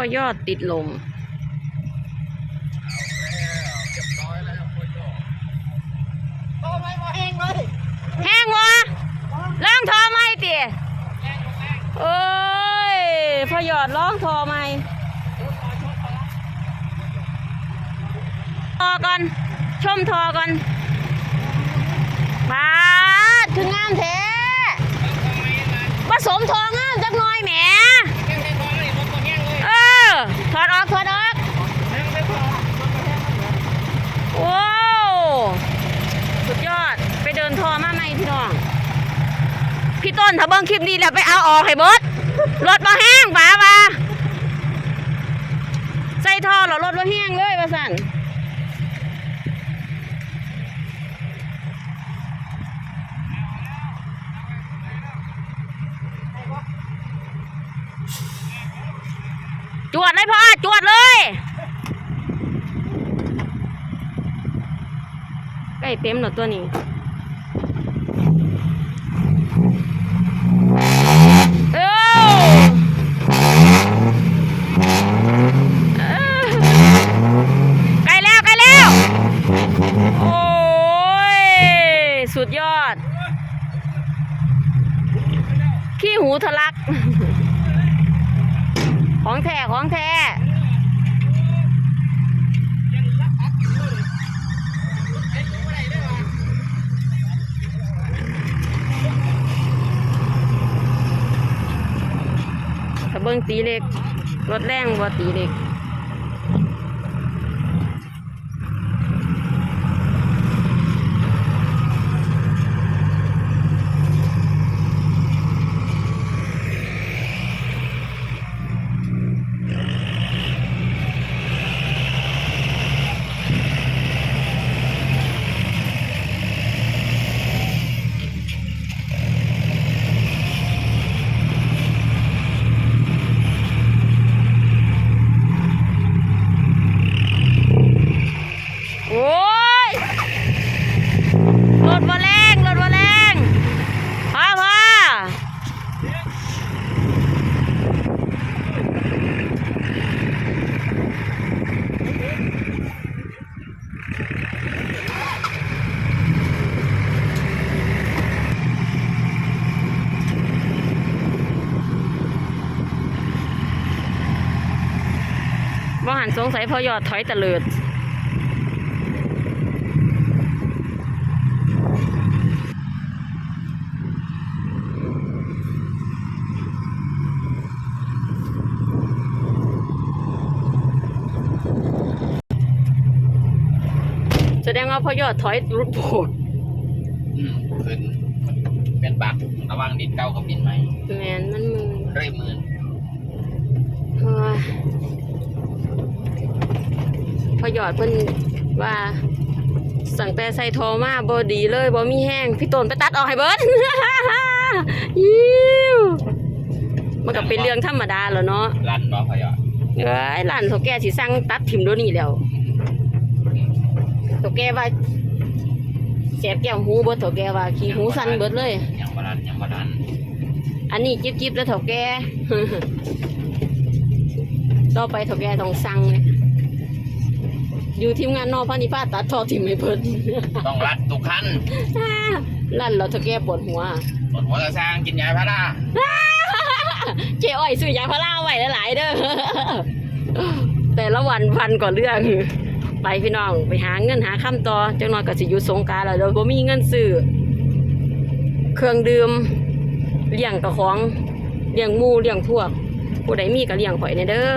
พ่อยอดติดลมโอ้ไม่มาเองเลยแห้งวะล้างทอไหมติโอ้ยพ่อยอดร้องทอไหมทอก่อนชมทอก่อนมาดคืองามแท้ผสมทองามจักหน่อยแหม เออ ถอดออก ถอดออก ว้าวสุดยอด ไปเดินทอมาไหม พี่น้อง พี่ต้นถ้าเบิ้งคลิปนี้แล้วไปเอาออกให้เบิดรถมาแห้งป๋ามาใส่ท่อเหรอรถมาแห้งเลยว่าสั่นจวดเลยพ่อจวดเลยใกล้เต็มแล้วตัวนี้ เอ้าเอ้าใกล้แล้วใกล้แล้ว โอ้ย สุดยอด ขี้หูทะลัก ของแท้ของแท้ถ้าเบิ่งตีเล็กรถแรงบ่ตีเล็ก โอ้ย รถมาแรงรถมาแรงพ่อพ่อว่า หันสงสัยพอยอดถอยตะเลิดแสดงว่าพอยอดถอยรุดโบดอืมขึ้นเป็นบักระวังดินเก่ากับดินใหม่แมนมันมือเรื่อยมือเฮ้ย พ่อยอดเพิ่นว่าสั่งแต่ใส่ทอมาบ่ดีเลยบ่มีแห้งพี่ต้นไปตัดออกให้เบิดยิ้วมันก็เป็นเรื่องธรรมดาแล้วเนาะลั่นบ่พอยอดเอ้ยหลานเฒ่าแก่สิสั่งตัดถิ่มโดยวนี้แล้วเฒ่าแก่ว่าแสบแก้วหูเบิดเฒ่าแก่ว่าขี้หูสั่นเบิดเลยยังบ่ลั่นยังบ่ลั่นอันนี้จิบจิบแล้วเถาแก่ต่อไปเถาแก่ต้องสั่งเลย อยู่ทีมงานนอกพานิพาตัดทอทิมให้เพิ่นต้องรัดทุกคันลั่นเราเถาแก่ปวดหัว ปวดหัวจะสร้างกินยาพาราเจ๊อ้อยซื้อยาพาราไว้หลายๆเด้อแต่ละวันพันก่อนเรื่องไปพี่น้องไปหาเงินหาคำต่อจังน้อยก็สิอยู่สงกรารแล้วเดี๋ยวบ่มีเงินซื้อเครื่องดื่มเลี้ยงกระของเลี้ยงหมูเลี้ยงพวกผู้ใดมีก็เลี้ยงข่อยในเด้อ